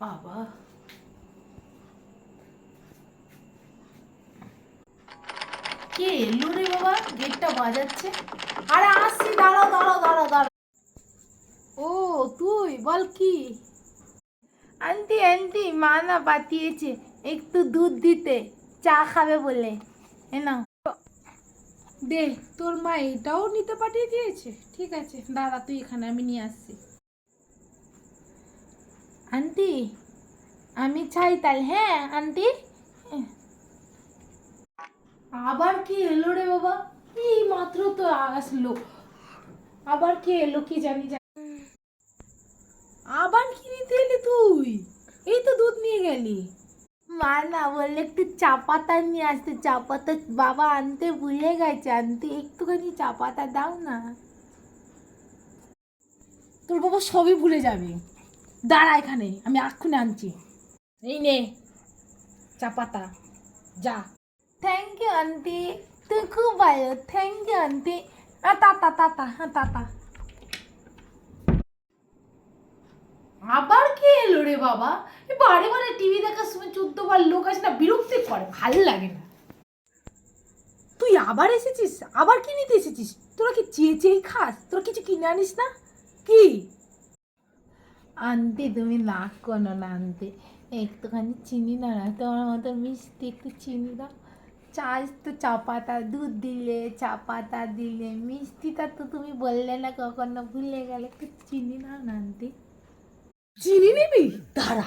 বাবা। কে এলো রে বাবা? গেটটা বাজাচ্ছে। আরে, আসছি, দাঁড়াও দাঁড়াও দাঁড়াও দাঁড়াও। ও, তুই, বল কি? আন্টি আন্টি, মা না পাঠিয়েছে একটু দুধ দিতে। চা খাবে বলে। এ নাও। দে, তোর মা এটাও নিতে পাঠিয়ে দিয়েছে। ঠিক আছে, দাঁড়া, তুই এখানে, আমি নিয়ে আসছি। আন্টি আমি চাই তাই হ্যাঁ আন্টি? আবার কি এলো রে বাবা? এই মাত্র তো আসলো। আবার কি এলো কি জানি জানি আবার কি নিতে এলি তুই? এই তো দুধ নিয়ে গেলি। মা না বললে একটু চা পাতা নিয়ে আসতে চা পাতা বাবা আনতে ভুলে গেছে আনতে একটুখানি চা পাতা দাও না। তোর বাবা সবই ভুলে যাবে। দাঁড়া এখানে আমি এক্ষুনি আনছি। এই নে চা পাতা যা। থ্যাংক ইউ আন্টি তুই খুব ভালো। থ্যাংক ইউ আন্টি তাতা তাতা হ্যাঁ তাতা আবার কে এলো রে বাবা? এ বারে বারে টিভি দেখার সময় চোদ্দ বার লোক আসে না বিরক্তি করে ভালো লাগে না। তুই আবার এসেছিস? আবার কি নিতে এসেছিস? তোরা কি চেয়ে চেয়েই খাস? তোরা কিছু কিনে আনিস না? কি? আনতে তুমি না কোনো না আনতে একটুখানি চিনি না না, তোমার মতো মিষ্টি একটু চিনি দাও। চা তো চা পাতা দুধ দিলে চা পাতা দিলে, মিষ্টিটা তো তুমি বললে না, কখনো ভুলে গেলে। একটু চিনি না আনতে চিনি নিবি? দাঁড়া।